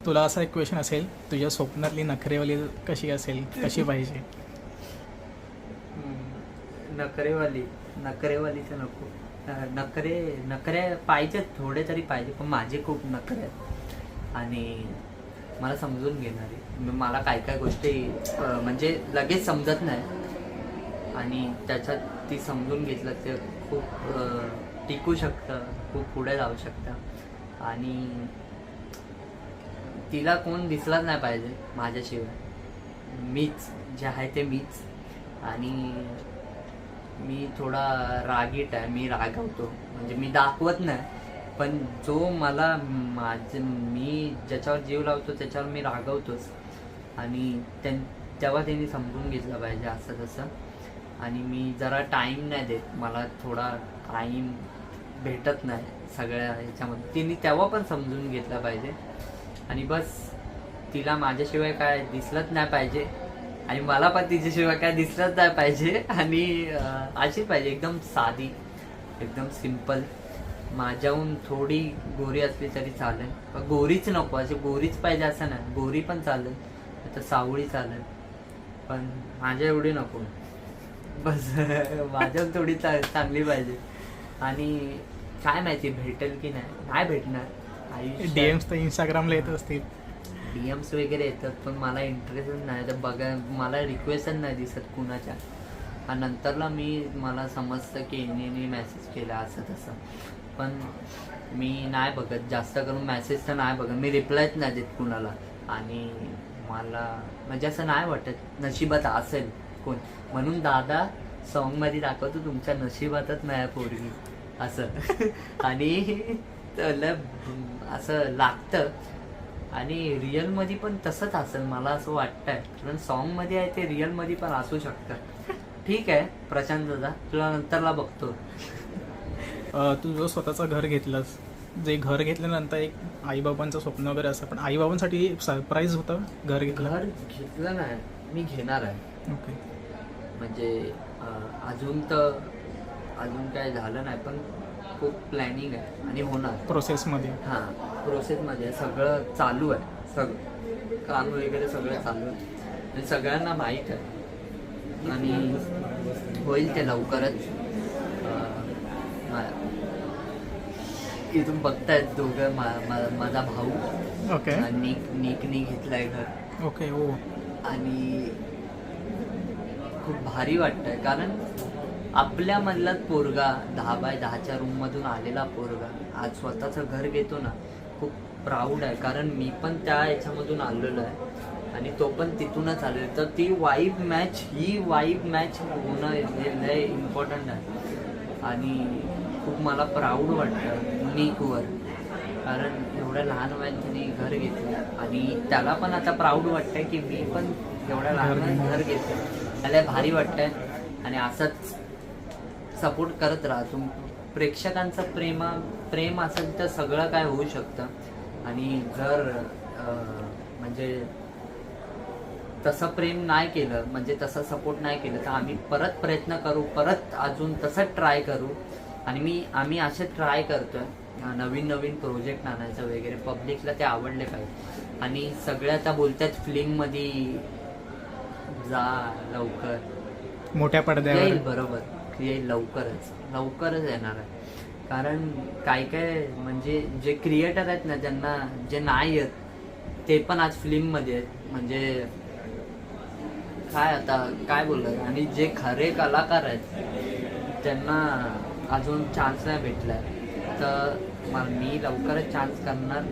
तुला असा एक क्वेश्चन असेल तुझ्या स्वप्नातली नखरेवाली कशी असेल कशी पाहिजे? नखरेवाली नखरेवालीचं नको. नखरे नखरे पाहिजेत थोडे तरी पाहिजे पण माझे खूप नखरे आहेत. आणि मला समजून घेणारी. मला काय काय गोष्टी म्हणजे लगेच समजत नाही. आणि त्याच्यात ती समजून घेतलं ते खूप टिकू शकतं खूप पुढे जाऊ शकतं. आणि तिला कोण दिसलाच नाही पाहिजे माझ्याशिवाय. मीच जे आहे ते मीच. आणि मी थोडा रागीट आहे मी रागवतो. म्हणजे मी दाखवत नाही पण जो मला माझ मी ज्याच्यावर जीव लावतो त्याच्यावर मी रागवतोच. आणि त्यां तेव्हा त्यांनी समजून घेतलं पाहिजे असं तसं. आणि मी जरा टाईम नाही देत. मला थोडा टाईम भेटत नाही सगळ्या ह्याच्यामध्ये. तिने तेव्हा पण समजून घेतलं पाहिजे. आणि बस तिला माझ्याशिवाय काय दिसलंच नाही पाहिजे. आणि मला पण तिच्याशिवाय काय दिसलंच नाही पाहिजे. आणि अशीच पाहिजे एकदम साधी एकदम सिंपल माझ्याहून थोडी गोरी असली तरी चालेल. पण गोरीच नको अशी गोरीच पाहिजे असं नाही. गोरी पण चालेल तर सावळी चालेल. पण माझ्या एवढी नको. बस माझ्याहून थोडी चांगली पाहिजे. आणि काय माहिती भेटेल की नाही? नाही भेटणार. डीएम्स तर इंस्टाग्रामला येत असतील. डीएम्स वगैरे येतात पण मला इंटरेस्टच नाही. तर बघा मला रिक्वेस्टच नाही दिसत कुणाच्या. आणि नंतरला मी मला समजतं की हिने मेसेज केला असं तसं. पण मी नाही बघत. जास्त करून मेसेज तर नाही बघत. मी रिप्लायच नाही देत कुणाला. आणि मला म्हणजे असं नाही वाटत. नशिबात असेल कोण. म्हणून दादा सॉन्गमध्ये दाखवतो तुमच्या नशिबातच नाही पोरगी. असं. आणि असं लागतं. आणि रिअलमध्ये पण तसंच असेल मला असं वाटतंय. कारण सॉन्गमध्ये आहे ते रिअलमध्ये पण असू शकतं. ठीक आहे प्रशांत दादा तुला नंतरला बघतो. तू जो स्वतःचं घर घेतलंस जे घर घेतल्यानंतर एक आईबाबांचं स्वप्न वगैरे असं पण आईबाबांसाठी सरप्राईज होतं घर घेतलं? घर घेतलं नाही मी घेणार आहे. ओके. म्हणजे अजून तर अजून काय झालं नाही पण खूप प्लॅनिंग आहे आणि होणार. प्रोसेसमध्ये हां प्रोसेसमध्ये. सगळं चालू आहे. सगळं काम वगैरे सगळं चालू आहे. आणि सगळ्यांना माहीत आहे. आणि होईल ते लवकरच. इथून बघतायत दोघं मा, मा, माझा भाऊ ओके निक निकनी घेतलाय घर. ओके हो. आणि खूप भारी वाटतंय. कारण आपल्यामधलाच पोरगा दहा बाय दहाच्या रूम मधून आलेला पोरगा आज स्वतःचं घर घेतो ना खूप प्राऊड आहे. कारण मी पण त्या याच्यामधून आलेलो आहे. आणि तो पण तिथूनच आलेला तर ती वाईब मॅच ही वाईब मॅच होणं हे लय इम्पॉर्टंट आहे. आणि खूप मला प्राऊड वाटतं निकवर कारण एवढ्या लहान वयात घर घेतलं. आणि त्याला पण आता प्राऊड वाटतंय की मी पण एवढ्या लहान वयात घर घेतलं. त्याला भारी वाटतंय. आणि असंच सपोर्ट करत राहा. तुम प्रेक्षकांचं प्रेमा प्रेम असेल तर सगळं काय होऊ शकतं. आणि जर म्हणजे तसं प्रेम नाही केलं म्हणजे तसं सपोर्ट नाही केलं तर आम्ही परत प्रयत्न करू परत अजून तसंच ट्राय करू. आणि मी आम्ही असे ट्राय करतोय नवीन नवीन प्रोजेक्ट आणायचं वगैरे पब्लिकला ते आवडले पाहिजे. आणि सगळ्या आता बोलतात फिल्ममध्ये जा लवकर. मोठ्या पडद्यावर. बरोबर. येईल लवकरच लवकरच येणार आहे. कारण काय काय म्हणजे जे क्रिएटर आहेत ना ज्यांना जे नाही आहेत ते पण आज फिल्ममध्ये आहेत. म्हणजे काय आता काय बोलणार? आणि जे खरे कलाकार आहेत त्यांना अजून चान्स नाही भेटला तर मग मी लवकरच चान्स करणार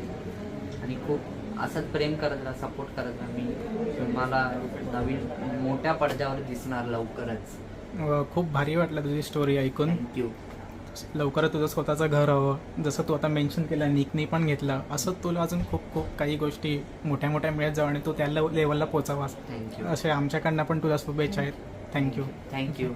आणि खूप असंच प्रेम करत राहा सपोर्ट करत राहा मी. तुम्हाला नवीन मोठ्या पडद्यावर दिसणार लवकरच. खूप भारी वाटलं तुझी स्टोरी ऐकून. थँक्यू लवकरच तुझं स्वतःचं घर हवं. जसं तू आता मेन्शन केलं निकनी पण घेतलं. असं तुला अजून खूप खूप काही गोष्टी मोठ्या मोठ्या मिळत जाऊ आणि तू त्या लेवलला पोचावास. थँक्यू असे आमच्याकडनं पण तुला शुभेच्छा आहेत. Thank you thank you